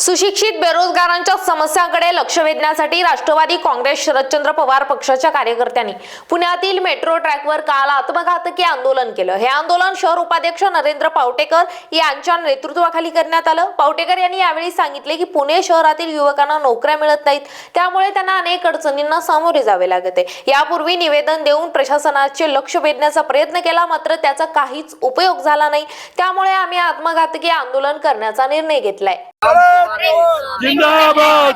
सुशिक्षित बेरोजगारांच्या समस्यांकडे लक्ष वेधण्यासाठी राष्ट्रवादी काँग्रेस शरदचंद्र पवार पक्षाच्या कार्यकर्त्यांनी पुण्यातील मेट्रो ट्रॅकवर काल आत्मघातकी आंदोलन केलं. हे आंदोलन शहर उपाध्यक्ष नरेंद्र पावटेकर यांच्या नेतृत्वाखाली करण्यात आलं. पावटेकर यांनी यावेळी सांगितले की पुणे शहरातील युवकांना नोकऱ्या मिळत नाहीत. त्यामुळे त्यांना अनेक अडचणींना सामोरे जावे लागते यापूर्वी निवेदन देऊन प्रशासनाचे लक्ष वेधण्याचा प्रयत्न केला मात्र त्याचा काहीच उपयोग झाला नाही. त्यामुळे आम्ही आत्मघातकी आंदोलन करण्याचा निर्णय घेतलाय. जिंदाबाद.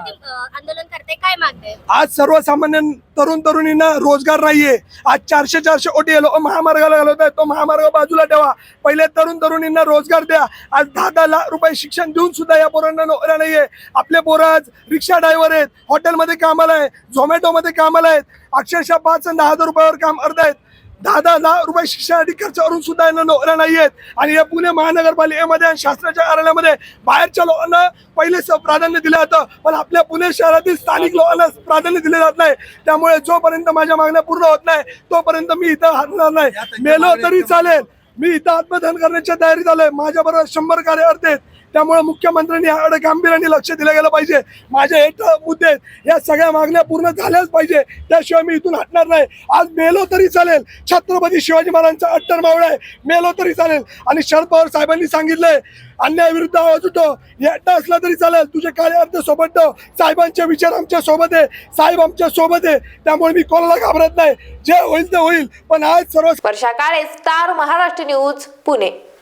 आंदोलन करते काय मागते? आज सर्वसामान्य तरुण तरुणींना रोजगार नाहीये. आज चारशे चारशे ओटी महामार्गाला घालवत आहे. तो महामार्ग बाजूला ठेवा. पहिले तरुण तरुणींना रोजगार द्या. आज दहा दहा लाख रुपये शिक्षण देऊन सुद्धा या पोरांना नोकऱ्या नाहीये. आपले पोरं आज रिक्षा ड्रायव्हर आहेत. हॉटेलमध्ये कामाला आहे झोमॅटोमध्ये कामाला आहेत. अक्षरशः पाच दहा हजार रुपयावर काम करत आहेत. दहा दहा लाख रुपये शिक्षणासाठी खर्च करून सुद्धा यांना नोकऱ्या नाही आहेत आणि या पुणे महानगरपालिकेमध्ये आणि शासनाच्या कार्यालयामध्ये बाहेरच्या लोकांना पहिले प्राधान्य दिलं जातं. पण आपल्या पुणे शहरातील स्थानिक लोकांना प्राधान्य दिले जात नाही. त्यामुळे जोपर्यंत माझ्या मागण्या पूर्ण होत नाही तोपर्यंत मी इथं हरणार नाही. मेलो तरी चालेल. मी इथं आत्मदान करण्याच्या तयारीत आलोय. माझ्या बरोबर शंभर कार्यकर्ते त्यामुळे मुख्यमंत्र्यांनी याकडे गांभीर्याने लक्ष दिलं गेलं पाहिजे. माझे हे मुद्दे या सगळ्या मागण्या पूर्ण झाल्याच पाहिजे. त्याशिवाय मी इथून हटणार नाही. आज मेलो तरी चालेल. छत्रपती शिवाजी महाराजांचा अट्टर मावळा आहे. मेलो तरी चालेल. आणि शरद पवार साहेबांनी सांगितलंय अन्यायाविरुद्ध आवाज उठो एकटा असला तरी चालेल. तुझे कार्यकर्ते सोबत ठेव. साहेबांचे विचार आमच्यासोबत आहे. साहेब आमच्यासोबत आहे. त्यामुळे मी कोणाला घाबरत नाही. जे होईल ते होईल. पण आज सर्व स्पर्शा काळे स्टार महाराष्ट्र न्यूज पुणे.